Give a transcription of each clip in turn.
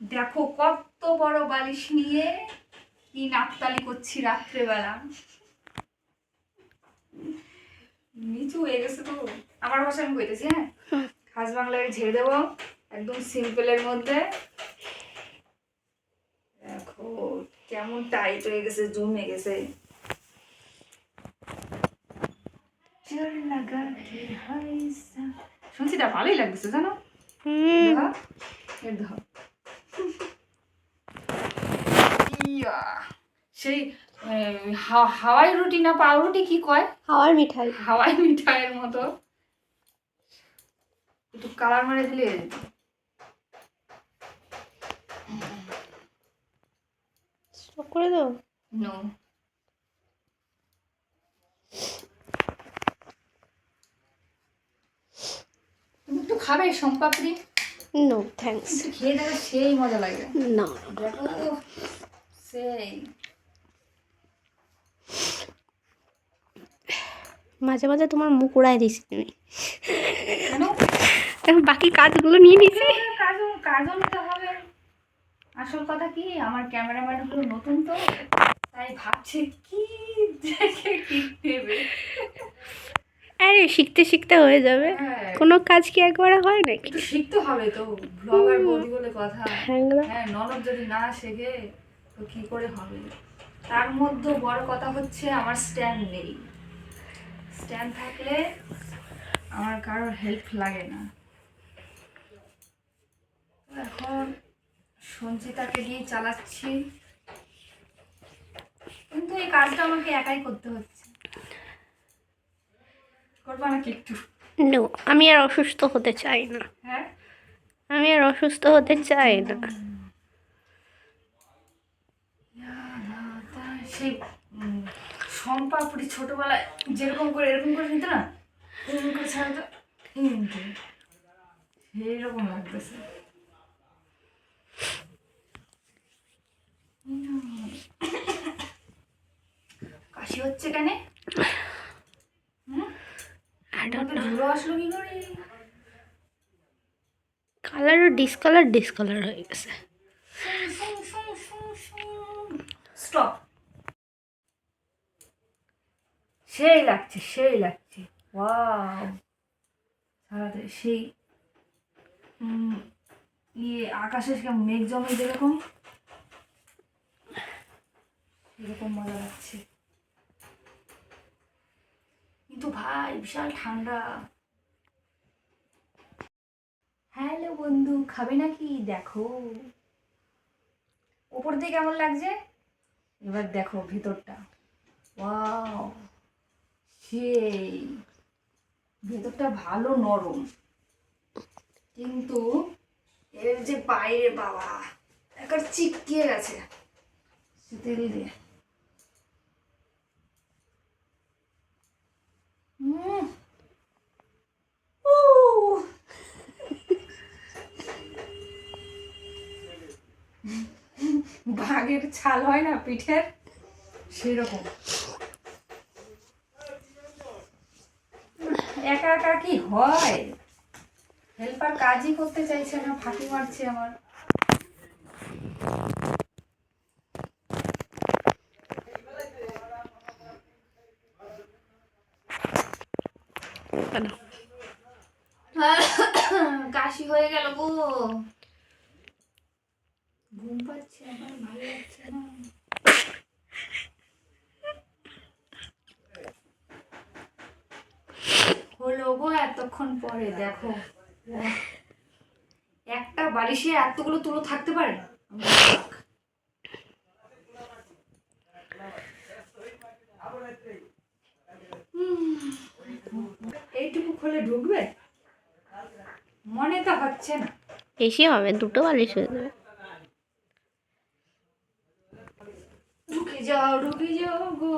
দেখো কত বড় বালিশ নিয়ে কি নাকতালি করছি রাত্রেবেলা। নিচু হয়ে গেছে তো। আমার ভাষা আমি কইতেছি হ্যাঁ? খাস বাংলায় ঝেড়ে দেবো একদম সিম্পলের মধ্যে। দেখো কেমন টাইট হয়ে গেছে জমে গেছে। শুনছি তা ভালোই লাগতেছে জানো? ধর, এর ধর। ইয়া, সেই হাওয়াই রুটি না পাউরুটি কি কয়? হাওয়ার মিঠাই। হাওয়াই মিঠাইয়ের মতো। একটু কালার মারে দিলে স্টপ করে দাও। নো। তুমি একটু খাবে সোমপাপড়ি? নো থ্যাঙ্কস একটু খেয়ে দেখো সেই মজা লাগে। না। সেই মাঝে মাঝে তোমার মুখ উড়াই দিছি তুমি বাকি কাজগুলো নিয়ে নিছি। কাজও কাজও নিতে হবে। আসল কথা কি আমার ক্যামেরাম্যানগুলো নতুন তো তাই ভাবছে কি দেখে কি দেবে আরে শিখতে শিখতে হয়ে যাবে। হ্যাঁ, কোনো কাজ কি একবারে হয় নাকি? শিখতে হবে তো ব্লগার বৌদি বলে কথা। হ্যাঁ। হ্যাঁ ননদ যদি না শেখে তো কি করে হবে? তার মধ্যে বড় কথা হচ্ছে আমার স্ট্যান্ড নেই। স্ট্যান্ড থাকলে আমার কারোর হেল্প লাগে না। এখন সঞ্চিতাকে দিয়ে চালাচ্ছি। কিন্তু এই কাজটা আমাকে একাই করতে হচ্ছে। করব নাকি একটু? নো আমি আর অসুস্থ হতে চাই না। হ্যাঁ? আমি আর অসুস্থ হতে চাই না। সেই উম, সম্পাপুরি ছোটবেলায় যেরকম করে এরকম করে নিত না? এরকম করে ছাড়াতো? সেই লাগতেছে। কাশি হচ্ছে কেন? হুম? I don't know. ধুলো আসলো কি করে? কালারও ডিসকালার ডিসকালার হয়ে গেছে। স্টপ সেই লাগছে সেই লাগছে। ওয়াও সারাতে সেই ইয়ে আকাশে কেমন মেঘ জমে যেরকম? এরকম মজা লাগছে। কিন্তু ভাই বিশাল ঠান্ডা। হ্যালো বন্ধু খাবে নাকি? দেখো। ওপর দিয়ে কেমন লাগছে? এবার দেখো ভেতরটা। ওয়াও সেই ভেতরটা ভালো নরম, কিন্তু এর যে বাইরে বাবা, একবার চিপকে গেছে তেল দিয়ে। বাঘের ছাল হয় না পিঠের? সেরকম। একা একা কি হয়? হেল্পার কাজই করতে চাইছে না ফাঁকি মারছে আমার। কাশি হয়ে গেল গো। ঘুম পাচ্ছে আমার ভালো লাগছে না হলো গো এতক্ষণ পরে দেখো। একটা বালিশে এতগুলো তুলো থাকতে পারে। এইটুকু খুলে ঢুকবে? মনে তো হচ্ছে না। বেশি হবে দুটো বালিশ হয়ে যাবে। ঢুকে যাও ঢুকে যাও গো।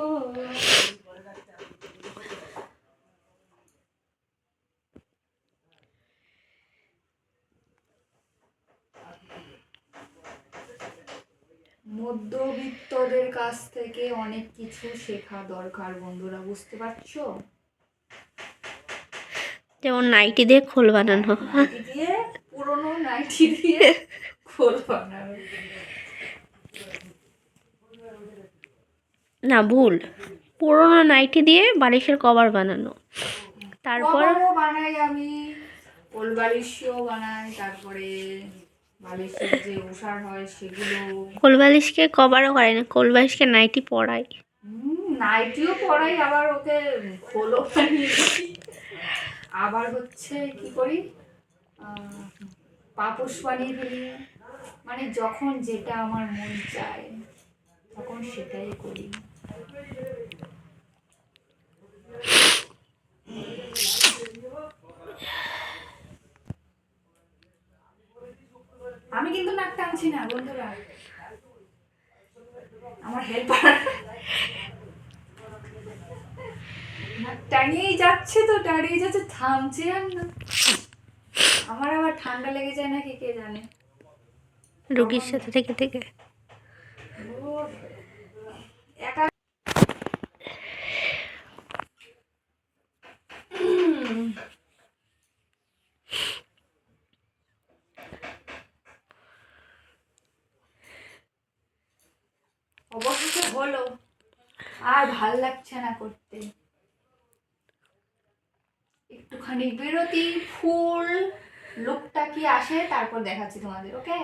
মধ্যবিত্তদের কাছ থেকে অনেক কিছু শেখা দরকার বন্ধুরা বুঝতে পারছ? যেমন নাইটি দিয়ে খোল বানানো। দিয়ে পুরনো নাইটি দিয়ে খোল বানানো। না ভুল। পুরোনো নাইটি দিয়ে বালিশের কভার বানানো। তারপর বানাই আমি কোল বালিশও বানাই তারপরে বালিশের যে উষার হয় সেগুলো কোল কভারও করে না কোল বালিশকে নাইটি পরাই নাইটিও পরাই আবার ওকে দিই। আবার হচ্ছে কি করি? পাপোশ বানিয়ে ফেলি। মানে যখন যেটা আমার মন চায় তখন সেটাই করি আমি টানছি না বন্ধুরা। আমার হেল্পার টাঙিয়েই যাচ্ছে তো টাঙিয়ে যাচ্ছে থামছে আর না। আমার আবার ঠান্ডা লেগে যায় নাকি কে জানে। রোগীর সাথে থেকে থেকে। একা অবশেষে হলো আর ভালো লাগছে না করতে। একটুখানি বিরতি, ফুল, লোকটা কি আসে, তারপর দেখাচ্ছি তোমাদের ওকে